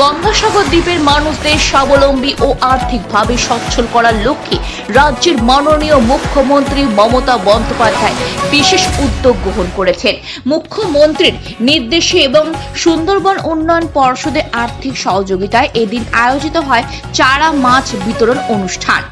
গঙ্গাসাগর দ্বীপের মানুষদের স্বাবলম্বী ও আর্থিকভাবে সচ্ছল করার লক্ষ্যে রাজ্যের মাননীয় মুখ্যমন্ত্রী মমতা বন্দ্যোপাধ্যায় বিশেষ উদ্যোগ গ্রহণ করেছেন। মুখ্যমন্ত্রীর নির্দেশে এবং সুন্দরবন উন্নয়ন পর্ষদের আর্থিক সহযোগিতায় এদিন আয়োজিত হয় চারা মাছ বিতরণ অনুষ্ঠান।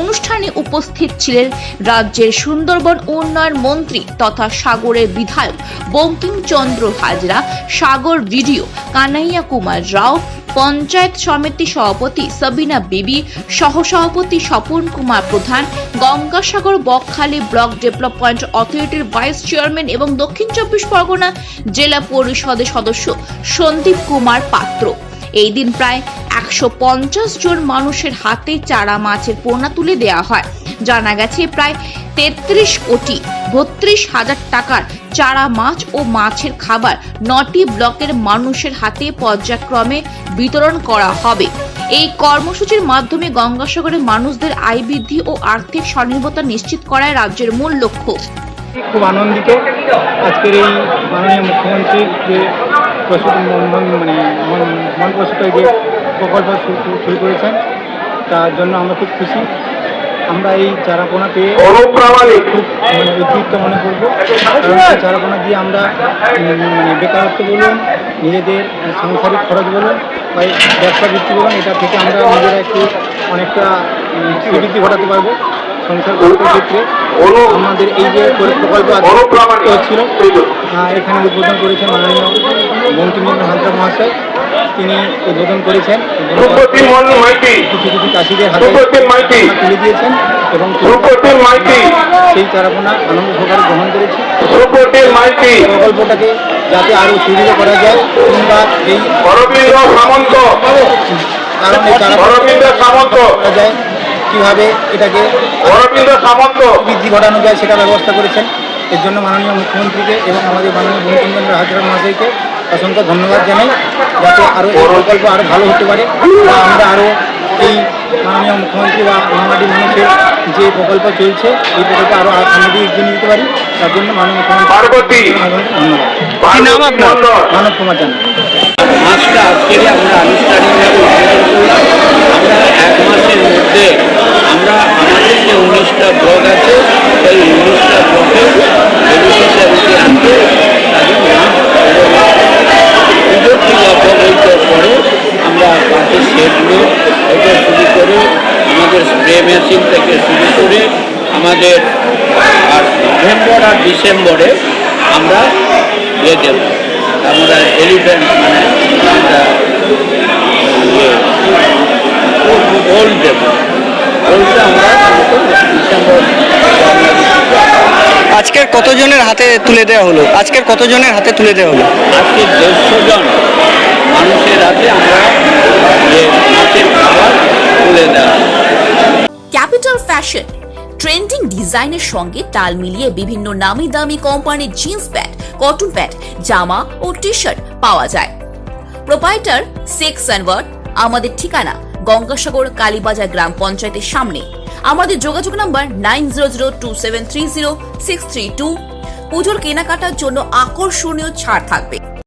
অনুষ্ঠানে উপস্থিত ছিলেন রাজ্যের সুন্দরবন উন্নয়ন মন্ত্রী তথা সাগরের বিধায়ক বঙ্কিমচন্দ্র হাজরা, সাগর ভিডিও কানাইয়া কুমার রাও, পঞ্চায়েত সমিতি সভাপতি সাবিনা বিবি, সহসভাপতি স্বপন কুমার প্রধান, গঙ্গাসাগর বকখালি ব্লক ডেভেলপমেন্ট অথরিটির ভাইস চেয়ারম্যান এবং দক্ষিণ চব্বিশ পরগনা জেলা পরিষদের সদস্য সন্দীপ কুমার পাত্র। এই দিন প্রায় একশো পঞ্চাশ জন মানুষের হাতে চারা মাছের পোনা তুলে দেওয়া হয়। জানা গেছে প্রায় তেত্রিশ কোটি বত্রিশ হাজার টাকার চারা মাছ ও মাছের খাবার নটি ব্লকের মানুষের হাতে পর্যায়ক্রমে বিতরণ করা হবে। এই কর্মসূচির মাধ্যমে গঙ্গাসাগরের মানুষদের আয় বৃদ্ধি ও আর্থিক স্বনির্ভরতা নিশ্চিত করায় রাজ্যের মূল লক্ষ্য। খুব আনন্দিত আজকের এই মাননীয় মুখ্যমন্ত্রীর যে মন- মন প্রসূত যে প্রকল্প শুরু করেছেন তার জন্য আমরা খুব খুশি। আমরা এই চারাপোনা পেয়ে খুব মানে উদ্বৃত্ত মনে করব। চারাপোনা দিয়ে আমরা মানে বেকারত্ব বলুন নিজেদের সাংসারিক খরচ বলুন বা ব্যবসা বৃত্তি বলুন এটা থেকে আমরা নিজেরা একটু অনেকটা শ্রীবৃদ্ধি ঘটাতে পারব সংসার গড়তের ক্ষেত্রে। আমাদের এই যে প্রকল্প ছিল। এখানে উদ্বোধন করেছেন মাননীয় বঙ্কিমচন্দ্র হাজরা মহাশয় তিনি উদ্বোধন করেছেন। কিছু কিছু চাষিদের হাতে তুলে দিয়েছেন এবং সেই চারাপোনা আনন্দ সহকারে গ্রহণ করেছি প্রকল্পটাকে যাতে আরও সুবিধা করা যায় কিংবা এই সামন্ত। কারণে সামন্ত। যায় কীভাবে এটাকে সামন্ত। বৃদ্ধি ঘটানো যায় সেটা ব্যবস্থা করেছেন। এর জন্য মাননীয় মুখ্যমন্ত্রীকে এবং আমাদের মাননীয় বঙ্কিমচন্দ্র হাজরা মহাশয়কে অসংখ্য ধন্যবাদ জানাই। যাতে আরও এই প্রকল্প আরও ভালো হতে পারে। বা আমরা আরও এই মাননীয় মুখ্যমন্ত্রী বা মহামারী মানুষের যে প্রকল্প চলছে এই প্রকল্প আরও সামনে দিয়ে এগিয়ে নিতে পারি। তার জন্য মাননীয় মুখ্যমন্ত্রী ধন্যবাদ। মানব কুমার জানা আজকে আমরা আনুষ্ঠানিকভাবে বাকি সেটগুলো থেকে শুরু করে আমাদের স্প্রে মেশিন থেকে শুরু করে আমাদের আর নভেম্বর আর ডিসেম্বরে আমরা ইয়ে দেব। আমরা এলিফ্যান্ট মানে আমরা ইয়ে দেব। আমরা ডিসেম্বর আজকের কতজনের হাতে তুলে দেওয়া হলো? আজকের কতজনের হাতে তুলে দেওয়া হলো? আজকে দেড়শো জন মানুষের হাতে আমরা ক্যাপিটাল ফ্যাশন, ট্রেন্ডিং ডিজাইনের সঙ্গে তাল মিলিয়ে বিভিন্ন নামি দামি কোম্পানির জিন্স প্যান্ট, কটন প্যান্ট, জামা ও টি শার্ট পাওয়া যায়। প্রোপাইটার শেখ সানওয়ার আমাদের ঠিকানা গঙ্গাসাগর কালীবাজার গ্রাম পঞ্চায়েতের সামনে। আমাদের যোগাযোগ number nine zero zero two seven three zero six three two পুজোর কেনাকাটার জন্য আকর্ষণীয় ছাড় থাকবে।